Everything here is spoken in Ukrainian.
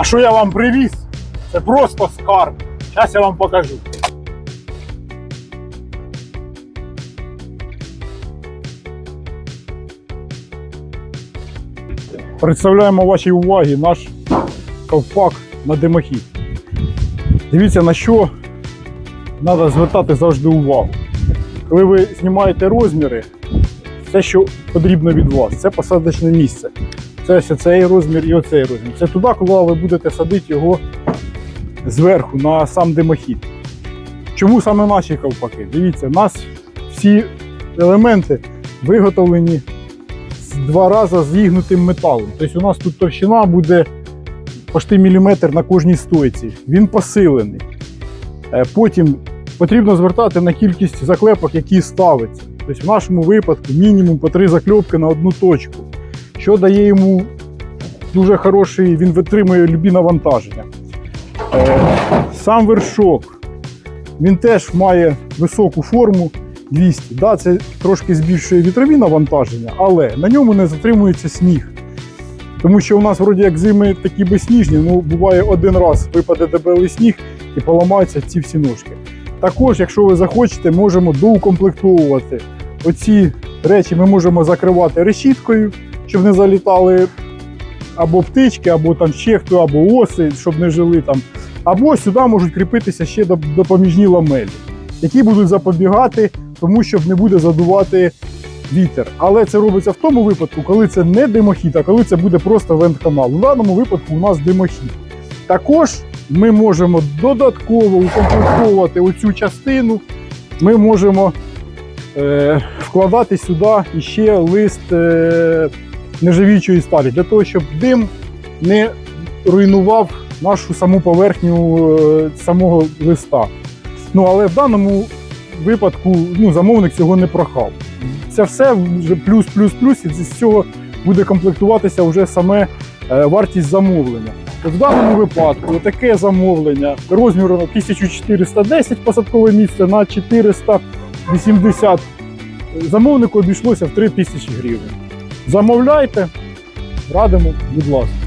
А що я вам привіз? Це просто скарб. Зараз я вам покажу. Представляємо вашій увазі наш ковпак на димохід. Дивіться, на що треба звертати завжди увагу. Коли ви знімаєте розміри, все, що потрібно від вас, це посадочне місце. Це ось цей розмір і оцей розмір. Це туди, коли ви будете садити його зверху на сам димохід. Чому саме наші ковпаки? Дивіться, у нас всі елементи виготовлені з два рази зігнутим металом. Тобто у нас тут товщина буде почти міліметр на кожній стойці. Він посилений. Е, Потім потрібно звертати на кількість заклепок, які ставиться. Тобто в нашому випадку мінімум по три закльопки на одну точку, що дає йому дуже хороший, він витримує любі навантаження. Е, Сам вершок, він теж має високу форму 200. Да, це трошки збільшує вітрові навантаження, але на ньому не затримується сніг. Тому що у нас вроді як зими такі безсніжні, ну буває один раз випаде дебелий сніг і поламаються ці всі ножки. Також, якщо ви захочете, можемо доукомплектовувати оці речі ми можемо закривати решіткою, щоб не залітали або птички, або там ще хто, або оси, щоб не жили там. Або сюди можуть кріпитися ще допоміжні ламелі, які будуть запобігати, тому щоб не буде задувати вітер. Але це робиться в тому випадку, коли це не димохід, а коли це буде просто вент-канал. У даному випадку у нас димохід. Також ми можемо додатково укомплектовувати оцю частину. Ми можемо е, вкладати сюди іще лист е, нержавіючої сталі, для того, щоб дим не руйнував нашу саму поверхню е, самого листа. Ну, але в даному випадку ну, замовник цього не прохав. Це все вже плюс, плюс, плюс, і з цього буде комплектуватися вже саме е, вартість замовлення. В даному випадку таке замовлення розміром 1410 посадкове місце на 480 замовнику обійшлося в 3000 гривень. Замовляйте, радимо, будь ласка.